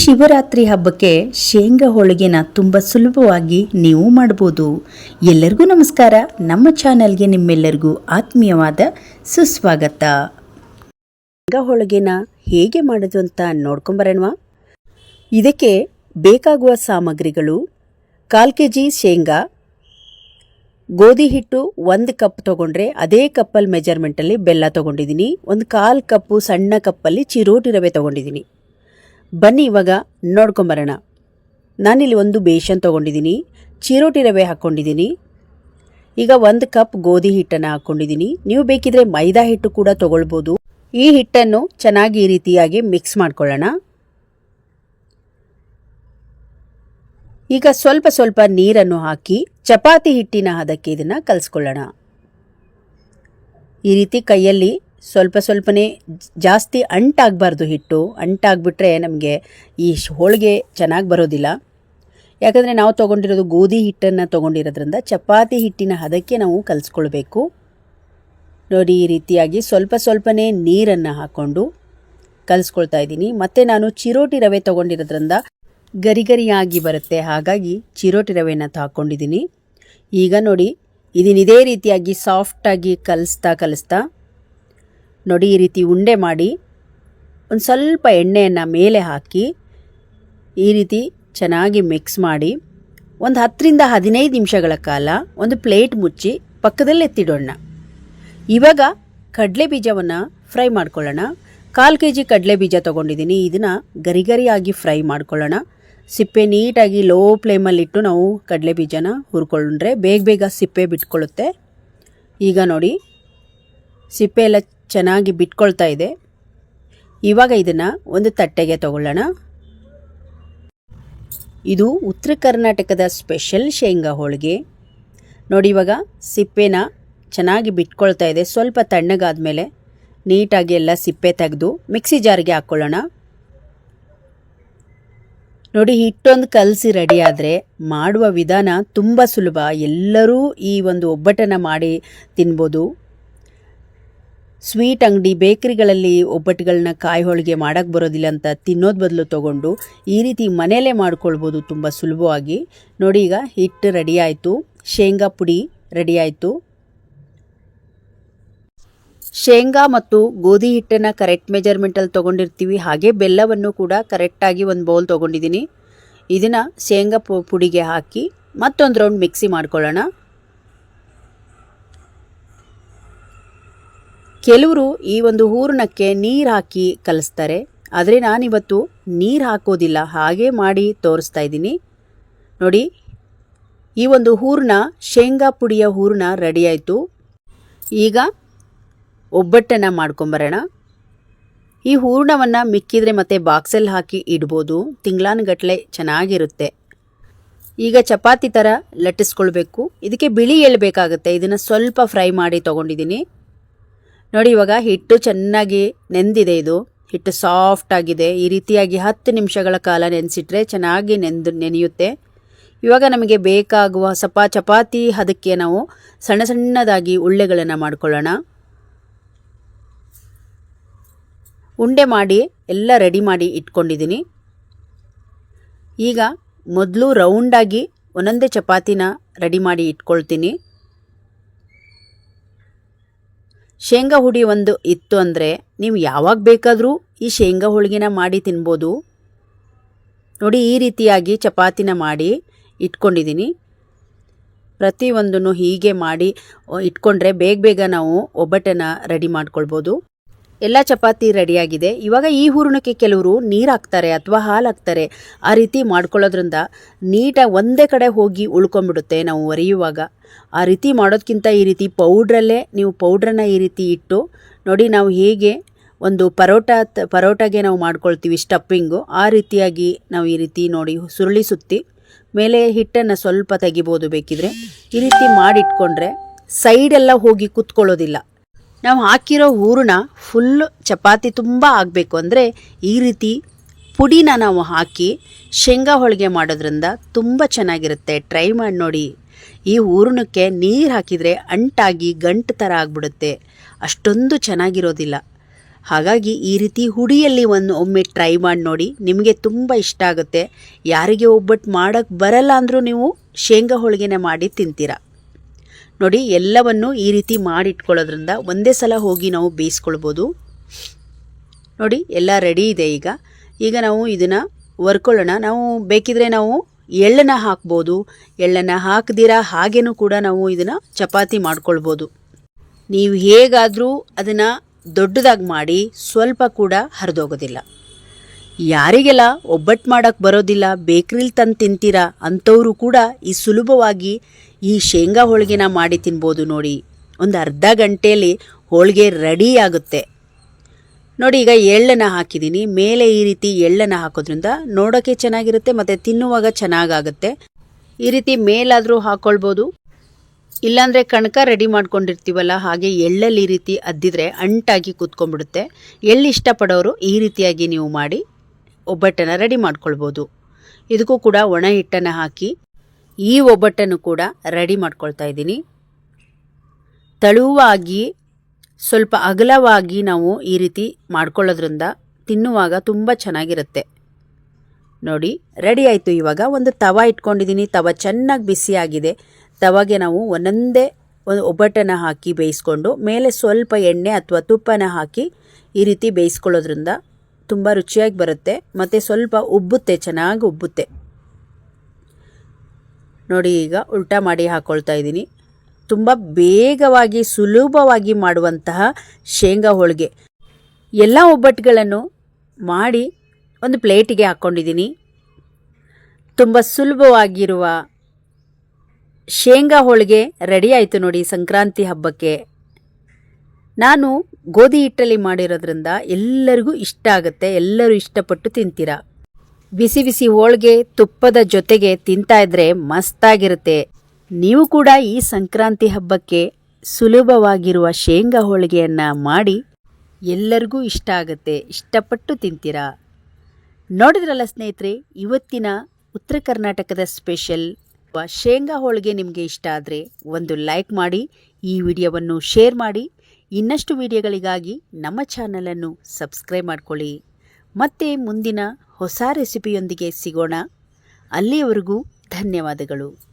ಶಿವರಾತ್ರಿ ಹಬ್ಬಕ್ಕೆ ಶೇಂಗಾ ಹೋಳಿಗೆನ ತುಂಬ ಸುಲಭವಾಗಿ ನೀವು ಮಾಡ್ಬೋದು ಎಲ್ಲರಿಗೂ ನಮಸ್ಕಾರ. ನಮ್ಮ ಚಾನಲ್ಗೆ ನಿಮ್ಮೆಲ್ಲರಿಗೂ ಆತ್ಮೀಯವಾದ ಸುಸ್ವಾಗತ. ಶೇಂಗಾ ಹೋಳಿಗೆನ ಹೇಗೆ ಮಾಡೋದು ಅಂತ ನೋಡ್ಕೊಂಬರೋಣವಾ ಇದಕ್ಕೆ ಬೇಕಾಗುವ ಸಾಮಗ್ರಿಗಳು ಕಾಲು ಕೆ ಜಿ ಶೇಂಗಾ, ಗೋಧಿ ಹಿಟ್ಟು ಒಂದು ಕಪ್ ತೊಗೊಂಡ್ರೆ ಅದೇ ಕಪ್ಪಲ್ಲಿ ಮೆಜರ್ಮೆಂಟಲ್ಲಿ ಬೆಲ್ಲ ತೊಗೊಂಡಿದ್ದೀನಿ. ಒಂದು ಕಾಲು ಕಪ್ಪು ಸಣ್ಣ ಕಪ್ಪಲ್ಲಿ ಚಿರೋಟಿ ರವೆ ತೊಗೊಂಡಿದ್ದೀನಿ. ಬನ್ನಿ ಇವಾಗ ನೋಡ್ಕೊಂಬರೋಣ. ನಾನಿಲ್ಲಿ ಒಂದು ಬೇಷನ್ ತೊಗೊಂಡಿದ್ದೀನಿ, ಚಿರೋಟಿ ರವೆ ಹಾಕ್ಕೊಂಡಿದ್ದೀನಿ. ಈಗ ಒಂದು ಕಪ್ ಗೋಧಿ ಹಿಟ್ಟನ್ನು ಹಾಕ್ಕೊಂಡಿದ್ದೀನಿ. ನೀವು ಬೇಕಿದ್ರೆ ಮೈದಾ ಹಿಟ್ಟು ಕೂಡ ತೊಗೊಳ್ಬೋದು. ಈ ಹಿಟ್ಟನ್ನು ಚೆನ್ನಾಗಿ ಈ ರೀತಿಯಾಗಿ ಮಿಕ್ಸ್ ಮಾಡ್ಕೊಳ್ಳೋಣ. ಈಗ ಸ್ವಲ್ಪ ಸ್ವಲ್ಪ ನೀರನ್ನು ಹಾಕಿ ಚಪಾತಿ ಹಿಟ್ಟಿನ ಹದಕ್ಕೆ ಇದನ್ನು ಕಲಿಸ್ಕೊಳ್ಳೋಣ. ಈ ರೀತಿ ಕೈಯಲ್ಲಿ ಸ್ವಲ್ಪ ಸ್ವಲ್ಪನೇ ಜಾಸ್ತಿ ಅಂಟಾಗಬಾರ್ದು ಹಿಟ್ಟು. ಅಂಟಾಗ್ಬಿಟ್ರೆ ನಮಗೆ ಈ ಹೋಳಿಗೆ ಚೆನ್ನಾಗಿ ಬರೋದಿಲ್ಲ. ಯಾಕಂದರೆ ನಾವು ತೊಗೊಂಡಿರೋದು ಗೋಧಿ ಹಿಟ್ಟನ್ನು ತೊಗೊಂಡಿರೋದ್ರಿಂದ ಚಪಾತಿ ಹಿಟ್ಟಿನ ಹದಕ್ಕೆ ನಾವು ಕಲಿಸ್ಕೊಳ್ಬೇಕು. ನೋಡಿ ಈ ರೀತಿಯಾಗಿ ಸ್ವಲ್ಪ ಸ್ವಲ್ಪನೇ ನೀರನ್ನು ಹಾಕ್ಕೊಂಡು ಕಲಿಸ್ಕೊಳ್ತಾ ಇದ್ದೀನಿ. ಮತ್ತು ನಾನು ಚಿರೋಟಿ ರವೆ ತೊಗೊಂಡಿರೋದ್ರಿಂದ ಗರಿಗರಿಯಾಗಿ ಬರುತ್ತೆ. ಹಾಗಾಗಿ ಚಿರೋಟಿ ರವೆನ ಹಾಕ್ಕೊಂಡಿದ್ದೀನಿ ಈಗ ನೋಡಿ, ಇದನ್ನ ಇದೇ ರೀತಿಯಾಗಿ ಸಾಫ್ಟಾಗಿ ಕಲಿಸ್ತಾ ಕಲಿಸ್ತಾ ನೋಡಿ ಈ ರೀತಿ ಉಂಡೆ ಮಾಡಿ ಒಂದು ಸ್ವಲ್ಪ ಎಣ್ಣೆಯನ್ನು ಮೇಲೆ ಹಾಕಿ ಈ ರೀತಿ ಚೆನ್ನಾಗಿ ಮಿಕ್ಸ್ ಮಾಡಿ ಒಂದು ಹತ್ತರಿಂದ ಹದಿನೈದು ನಿಮಿಷಗಳ ಕಾಲ ಒಂದು ಪ್ಲೇಟ್ ಮುಚ್ಚಿ ಪಕ್ಕದಲ್ಲಿ ಎತ್ತಿಡೋಣ. ಇವಾಗ ಕಡಲೆ ಬೀಜವನ್ನು ಫ್ರೈ ಮಾಡ್ಕೊಳ್ಳೋಣ. ಕಾಲು ಕೆ ಜಿ ಕಡಲೆ ಬೀಜ ತೊಗೊಂಡಿದ್ದೀನಿ. ಇದನ್ನು ಗರಿ ಗರಿಯಾಗಿ ಫ್ರೈ ಮಾಡ್ಕೊಳ್ಳೋಣ. ಸಿಪ್ಪೆ ನೀಟಾಗಿ ಲೋ ಫ್ಲೇಮಲ್ಲಿಟ್ಟು ನಾವು ಕಡಲೆ ಬೀಜನ ಹುರ್ಕೊಂಡ್ರೆ ಬೇಗ ಬೇಗ ಸಿಪ್ಪೆ ಬಿಟ್ಕೊಳ್ಳುತ್ತೆ. ಈಗ ನೋಡಿ, ಸಿಪ್ಪೆ ಎಲ್ಲ ಚೆನ್ನಾಗಿ ಬಿಟ್ಕೊಳ್ತಾ ಇದೆ. ಇವಾಗ ಇದನ್ನು ಒಂದು ತಟ್ಟೆಗೆ ತಗೊಳ್ಳೋಣ. ಇದು ಉತ್ತರ ಕರ್ನಾಟಕದ ಸ್ಪೆಷಲ್ ಶೇಂಗಾ ಹೋಳಿಗೆ. ನೋಡಿ ಇವಾಗ ಸಿಪ್ಪೆನ ಚೆನ್ನಾಗಿ ಬಿಟ್ಕೊಳ್ತಾ ಇದೆ. ಸ್ವಲ್ಪ ತಣ್ಣಗಾದ ಮೇಲೆ ನೀಟಾಗಿ ಎಲ್ಲ ಸಿಪ್ಪೆ ತೆಗೆದು ಮಿಕ್ಸಿ ಜಾರಿಗೆ ಹಾಕ್ಕೊಳ್ಳೋಣ ನೋಡಿ ಹಿಟ್ಟೊಂದು ಕಲಸಿ ರೆಡಿ ಆದರೆ ಮಾಡುವ ವಿಧಾನ ತುಂಬ ಸುಲಭ. ಎಲ್ಲರೂ ಈ ಒಂದು ಒಬ್ಬಟ್ಟನ್ನು ಮಾಡಿ ತಿನ್ಬೋದು. ಸ್ವೀಟ್ ಅಂಗಡಿ ಬೇಕರಿಗಳಲ್ಲಿ ಒಬ್ಬಟ್ಟುಗಳನ್ನ ಕಾಯಿ ಹೋಳಿಗೆ ಮಾಡೋಕ್ಕೆ ಬರೋದಿಲ್ಲ ಅಂತ ತಿನ್ನೋದು ಬದಲು ತಗೊಂಡು ಈ ರೀತಿ ಮನೆಯಲ್ಲೇ ಮಾಡ್ಕೊಳ್ಬೋದು ತುಂಬ ಸುಲಭವಾಗಿ. ನೋಡಿ ಈಗ ಹಿಟ್ಟು ರೆಡಿ ಆಯಿತು. ಶೇಂಗಾ ಪುಡಿ ರೆಡಿ ಆಯಿತು. ಶೇಂಗಾ ಮತ್ತು ಗೋಧಿ ಹಿಟ್ಟನ್ನು ಕರೆಕ್ಟ್ ಮೆಜರ್ಮೆಂಟಲ್ಲಿ ತೊಗೊಂಡಿರ್ತೀವಿ. ಹಾಗೆ ಬೆಲ್ಲವನ್ನು ಕೂಡ ಕರೆಕ್ಟಾಗಿ ಒಂದು ಬೌಲ್ ತೊಗೊಂಡಿದ್ದೀನಿ. ಇದನ್ನು ಶೇಂಗಾ ಪುಡಿಗೆ ಹಾಕಿ ಮತ್ತೊಂದು ರೌಂಡ್ ಮಿಕ್ಸಿ ಮಾಡ್ಕೊಳ್ಳೋಣ. ಕೆಲವರು ಈ ಒಂದು ಹೂರಣಕ್ಕೆ ನೀರು ಹಾಕಿ ಕಲಿಸ್ತಾರೆ, ಆದರೆ ನಾನಿವತ್ತು ನೀರು ಹಾಕೋದಿಲ್ಲ, ಹಾಗೆ ಮಾಡಿ ತೋರಿಸ್ತಾ ಇದ್ದೀನಿ. ನೋಡಿ, ಈ ಒಂದು ಹೂರಣ, ಶೇಂಗಾ ಪುಡಿಯ ಹೂರಣ ರೆಡಿಯಾಯಿತು ಈಗ ಒಬ್ಬಟ್ಟನ್ನು ಮಾಡ್ಕೊಂಬರೋಣ. ಈ ಹೂರಣವನ್ನು ಮಿಕ್ಕಿದರೆ ಮತ್ತೆ ಬಾಕ್ಸಲ್ಲಿ ಹಾಕಿ ಇಡ್ಬೋದು ತಿಂಗಳಾನುಗಟ್ಟಲೆ ಚೆನ್ನಾಗಿರುತ್ತೆ. ಈಗ ಚಪಾತಿ ಥರ ಲಟ್ಟಿಸ್ಕೊಳ್ಬೇಕು. ಇದಕ್ಕೆ ಬಿಳಿ ಎಳ್ಬೇಕಾಗುತ್ತೆ ಇದನ್ನು ಸ್ವಲ್ಪ ಫ್ರೈ ಮಾಡಿ ತೊಗೊಂಡಿದ್ದೀನಿ. ನೋಡಿ, ಇವಾಗ ಹಿಟ್ಟು ಚೆನ್ನಾಗಿ ನೆಂದಿದೆ ಇದು. ಹಿಟ್ಟು ಸಾಫ್ಟ್ ಆಗಿದೆ. ಈ ರೀತಿಯಾಗಿ ಹತ್ತು ನಿಮಿಷಗಳ ಕಾಲ ನೆನೆಸಿಟ್ರೆ ಚೆನ್ನಾಗಿ ನೆಂದು, ನೆನೆಯುತ್ತೆ. ಇವಾಗ ನಮಗೆ ಬೇಕಾಗುವ ಸಪ, ಚಪಾತಿ, ಅದಕ್ಕೆ ನಾವು ಸಣ್ಣ ಸಣ್ಣದಾಗಿ ಉಳ್ಳೆಗಳನ್ನು ಮಾಡ್ಕೊಳ್ಳೋಣ. ಉಂಡೆ ಮಾಡಿ, ಎಲ್ಲ ರೆಡಿ ಮಾಡಿ ಇಟ್ಕೊಂಡಿದ್ದೀನಿ. ಈಗ ಮೊದಲು ರೌಂಡಾಗಿ ಒಂದೊಂದೇ ಚಪಾತಿನ ರೆಡಿ ಮಾಡಿ ಇಟ್ಕೊಳ್ತೀನಿ. ಶೇಂಗಾ ಹುಡಿ ಒಂದು ಇತ್ತು ಅಂದರೆ ನೀವು ಯಾವಾಗ ಬೇಕಾದರೂ ಈ ಶೇಂಗಾ ಹೋಳಿಗೆನ ಮಾಡಿ ತಿನ್ಬೋದು. ನೋಡಿ, ಈ ರೀತಿಯಾಗಿ ಚಪಾತಿನ ಮಾಡಿ ಇಟ್ಕೊಂಡಿದ್ದೀನಿ. ಪ್ರತಿಯೊಂದನ್ನು ಹೀಗೆ ಮಾಡಿ ಇಟ್ಕೊಂಡ್ರೆ ಬೇಗ ಬೇಗ ನಾವು ಒಬ್ಬಟ್ಟನ್ನು ರೆಡಿ ಮಾಡ್ಕೊಳ್ಬೋದು. ಎಲ್ಲ ಚಪಾತಿ ರೆಡಿಯಾಗಿದೆ. ಇವಾಗ ಈ ಹೂರಣಕ್ಕೆ ಕೆಲವರು ನೀರು ಹಾಕ್ತಾರೆ ಅಥವಾ ಹಾಲು ಹಾಕ್ತಾರೆ ಆ ರೀತಿ ಮಾಡ್ಕೊಳ್ಳೋದ್ರಿಂದ ನೀಟಾಗಿ ಒಂದೇ ಕಡೆ ಹೋಗಿ ಉಳ್ಕೊಂಬಿಡುತ್ತೆ ನಾವು ಒರೆಯುವಾಗ ಆ ರೀತಿ ಮಾಡೋದಕ್ಕಿಂತ ಈ ರೀತಿ ಪೌಡ್ರಲ್ಲೇ ನೀವು ಪೌಡ್ರನ್ನ ಈ ರೀತಿ ಇಟ್ಟು ನೋಡಿ ನಾವು ಹೇಗೆ ಒಂದು ಪರೋಟ ಪರೋಟಾಗೆ ನಾವು ಮಾಡ್ಕೊಳ್ತೀವಿ ಸ್ಟಪ್ಪಿಂಗು. ಆ ರೀತಿಯಾಗಿ ನಾವು ಈ ರೀತಿ ನೋಡಿ ಸುರುಳಿ ಸುತ್ತಿ ಮೇಲೆ ಹಿಟ್ಟನ್ನು ಸ್ವಲ್ಪ ತೆಗಿಬೋದು ಬೇಕಿದ್ರೆ. ಈ ರೀತಿ ಮಾಡಿಟ್ಕೊಂಡ್ರೆ ಸೈಡೆಲ್ಲ ಹೋಗಿ ಕುತ್ಕೊಳ್ಳೋದಿಲ್ಲ. ನಾವು ಹಾಕಿರೋ ಹೂರಣ ಫುಲ್ ಚಪಾತಿ ತುಂಬ ಆಗಬೇಕು ಅಂದರೆ ಈ ರೀತಿ ಪುಡಿನ ನಾವು ಹಾಕಿ ಶೇಂಗಾ ಹೋಳಿಗೆ ಮಾಡೋದ್ರಿಂದ ತುಂಬ ಚೆನ್ನಾಗಿರುತ್ತೆ. ಟ್ರೈ ಮಾಡಿ ನೋಡಿ. ಈ ಹೂರಣಕ್ಕೆ ನೀರು ಹಾಕಿದರೆ ಅಂಟಾಗಿ ಗಂಟು ಥರ ಆಗಿಬಿಡುತ್ತೆ. ಅಷ್ಟೊಂದು ಚೆನ್ನಾಗಿರೋದಿಲ್ಲ. ಹಾಗಾಗಿ ಈ ರೀತಿ ಹುಡಿಯಲ್ಲಿ ಒಂದು ಒಮ್ಮೆ ಟ್ರೈ ಮಾಡಿ ನೋಡಿ. ನಿಮಗೆ ತುಂಬ ಇಷ್ಟ ಆಗುತ್ತೆ. ಯಾರಿಗೆ ಒಬ್ಬಟ್ಟು ಮಾಡೋಕ್ಕೆ ಬರಲ್ಲ ಅಂದರೂ ನೀವು ಶೇಂಗಾ ಹೋಳಿಗೆನೇ ಮಾಡಿ ತಿಂತೀರ. ನೋಡಿ, ಎಲ್ಲವನ್ನು ಈ ರೀತಿ ಮಾಡಿಟ್ಕೊಳ್ಳೋದ್ರಿಂದ ಒಂದೇ ಸಲ ಹೋಗಿ ನಾವು ಬೇಯಿಸ್ಕೊಳ್ಬೋದು. ನೋಡಿ, ಎಲ್ಲ ರೆಡಿ ಇದೆ ಈಗ. ಈಗ ನಾವು ಇದನ್ನು ವರ್ಕೊಳ್ಳೋಣ. ನಾವು ಬೇಕಿದ್ರೆ ನಾವು ಎಳ್ಳನ್ನು ಹಾಕ್ಬೋದು. ಎಳ್ಳನ್ನು ಹಾಕದಿರ ಹಾಗೇನೂ ಕೂಡ ನಾವು ಇದನ್ನು ಚಪಾತಿ ಮಾಡ್ಕೊಳ್ಬೋದು. ನೀವು ಹೇಗಾದರೂ ಅದನ್ನು ದೊಡ್ಡದಾಗಿ ಮಾಡಿ, ಸ್ವಲ್ಪ ಕೂಡ ಹರಿದೋಗೋದಿಲ್ಲ. ಯಾರಿಗೆಲ್ಲ ಒಬ್ಬಟ್ಟು ಮಾಡಕ್ಕೆ ಬರೋದಿಲ್ಲ, ಬೇಕ್ರಿಲಿ ತಂದು ತಿಂತೀರಾ ಅಂಥವರು ಕೂಡ ಈ ಸುಲಭವಾಗಿ ಈ ಶೇಂಗಾ ಹೋಳಿಗೆನ ಮಾಡಿ ತಿನ್ಬೋದು ನೋಡಿ. ಒಂದು ಅರ್ಧ ಗಂಟೆಯಲ್ಲಿ ಹೋಳಿಗೆ ರೆಡಿ ಆಗುತ್ತೆ. ನೋಡಿ, ಈಗ ಎಳ್ಳನ್ನು ಹಾಕಿದ್ದೀನಿ ಮೇಲೆ ಈ ರೀತಿ ಎಳ್ಳನ್ನು ಹಾಕೋದ್ರಿಂದ ನೋಡೋಕ್ಕೆ ಚೆನ್ನಾಗಿರುತ್ತೆ ಮತ್ತು ತಿನ್ನುವಾಗ ಚೆನ್ನಾಗಾಗುತ್ತೆ. ಈ ರೀತಿ ಮೇಲಾದರೂ ಹಾಕ್ಕೊಳ್ಬೋದು ಇಲ್ಲಾಂದರೆ ಕಣಕ ರೆಡಿ ಮಾಡ್ಕೊಂಡಿರ್ತೀವಲ್ಲ, ಹಾಗೆ ಎಳ್ಳಲ್ಲಿ ಈ ರೀತಿ ಅದ್ದಿದ್ರೆ ಅಂಟಾಗಿ ಕೂತ್ಕೊಂಡ್ಬಿಡುತ್ತೆ. ಎಳ್ಳು ಇಷ್ಟಪಡೋರು ಈ ರೀತಿಯಾಗಿ ನೀವು ಮಾಡಿ. ಒಬ್ಬಟ್ಟನ್ನು ರೆಡಿ ಮಾಡ್ಕೊಳ್ಬೋದು. ಇದಕ್ಕೂ ಕೂಡ ಒಣ ಹಿಟ್ಟನ್ನು ಹಾಕಿ ಈ ಒಬ್ಬಟ್ಟನ್ನು ಕೂಡ ರೆಡಿ ಮಾಡ್ಕೊಳ್ತಾ ಇದ್ದೀನಿ. ತಳುವಾಗಿ, ಸ್ವಲ್ಪ ಅಗಲವಾಗಿ ನಾವು ಈ ರೀತಿ ಮಾಡ್ಕೊಳ್ಳೋದ್ರಿಂದ ತಿನ್ನುವಾಗ ತುಂಬ ಚೆನ್ನಾಗಿರುತ್ತೆ. ನೋಡಿ, ರೆಡಿ ಆಯಿತು. ಇವಾಗ ಒಂದು ತವ ಇಟ್ಕೊಂಡಿದ್ದೀನಿ. ತವ ಚೆನ್ನಾಗಿ ಬಿಸಿಯಾಗಿದೆ ತವಾಗೆ ನಾವು ಒಂದೊಂದೇ ಒಂದು ಒಬ್ಬಟ್ಟನ್ನು ಹಾಕಿ ಬೇಯಿಸ್ಕೊಂಡು, ಮೇಲೆ ಸ್ವಲ್ಪ ಎಣ್ಣೆ ಅಥವಾ ತುಪ್ಪನ ಹಾಕಿ ಈ ರೀತಿ ಬೇಯಿಸ್ಕೊಳ್ಳೋದ್ರಿಂದ ತುಂಬ ರುಚಿಯಾಗಿ ಬರುತ್ತೆ. ಮತ್ತು ಸ್ವಲ್ಪ ಉಬ್ಬುತ್ತೆ, ಚೆನ್ನಾಗಿ ಉಬ್ಬುತ್ತೆ. ನೋಡಿ, ಈಗ ಉಲ್ಟಾ ಮಾಡಿ ಹಾಕ್ಕೊಳ್ತಾ ಇದ್ದೀನಿ. ತುಂಬ ಬೇಗವಾಗಿ, ಸುಲಭವಾಗಿ ಮಾಡುವಂತಹ ಶೇಂಗಾ ಹೋಳಿಗೆ. ಎಲ್ಲ ಒಬ್ಬಟ್ಟುಗಳನ್ನು ಮಾಡಿ ಒಂದು ಪ್ಲೇಟಿಗೆ ಹಾಕ್ಕೊಂಡಿದ್ದೀನಿ ತುಂಬ ಸುಲಭವಾಗಿರುವ ಶೇಂಗಾ ಹೋಳಿಗೆ ರೆಡಿ ಆಯಿತು ನೋಡಿ ಸಂಕ್ರಾಂತಿ ಹಬ್ಬಕ್ಕೆ. ನಾನು ಗೋಧಿ ಹಿಟ್ಟಲ್ಲಿ ಮಾಡಿರೋದ್ರಿಂದ ಎಲ್ಲರಿಗೂ ಇಷ್ಟ ಆಗುತ್ತೆ, ಎಲ್ಲರೂ ಇಷ್ಟಪಟ್ಟು ತಿಂತೀರಾ? ಬಿಸಿ ಬಿಸಿ ಹೋಳಿಗೆ ತುಪ್ಪದ ಜೊತೆಗೆ ತಿಂತಾ ಇದ್ರೆ ಮಸ್ತಾಗಿರುತ್ತೆ. ನೀವು ಕೂಡ ಈ ಸಂಕ್ರಾಂತಿ ಹಬ್ಬಕ್ಕೆ ಸುಲಭವಾಗಿರುವ ಶೇಂಗಾ ಹೋಳಿಗೆಯನ್ನು ಮಾಡಿ ಎಲ್ಲರಿಗೂ ಇಷ್ಟ ಆಗುತ್ತೆ, ಇಷ್ಟಪಟ್ಟು ತಿಂತೀರಾ? ನೋಡಿದ್ರಲ್ಲ ಸ್ನೇಹಿತರೆ, ಇವತ್ತಿನ ಉತ್ತರ ಕರ್ನಾಟಕದ ಸ್ಪೆಷಲ್ ಶೇಂಗಾ ಹೋಳಿಗೆ ನಿಮಗೆ ಇಷ್ಟ ಆದರೆ ಒಂದು ಲೈಕ್ ಮಾಡಿ, ಈ ವಿಡಿಯೋವನ್ನು ಶೇರ್ ಮಾಡಿ ಇನ್ನಷ್ಟು ವಿಡಿಯೋಗಳಿಗಾಗಿ ನಮ್ಮ ಚಾನಲನ್ನು ಸಬ್ಸ್ಕ್ರೈಬ್ ಮಾಡಿಕೊಳ್ಳಿ. ಮತ್ತೆ ಮುಂದಿನ ಹೊಸ ರೆಸಿಪಿಯೊಂದಿಗೆ ಸಿಗೋಣ. ಅಲ್ಲಿಯವರೆಗೂ ಧನ್ಯವಾದಗಳು.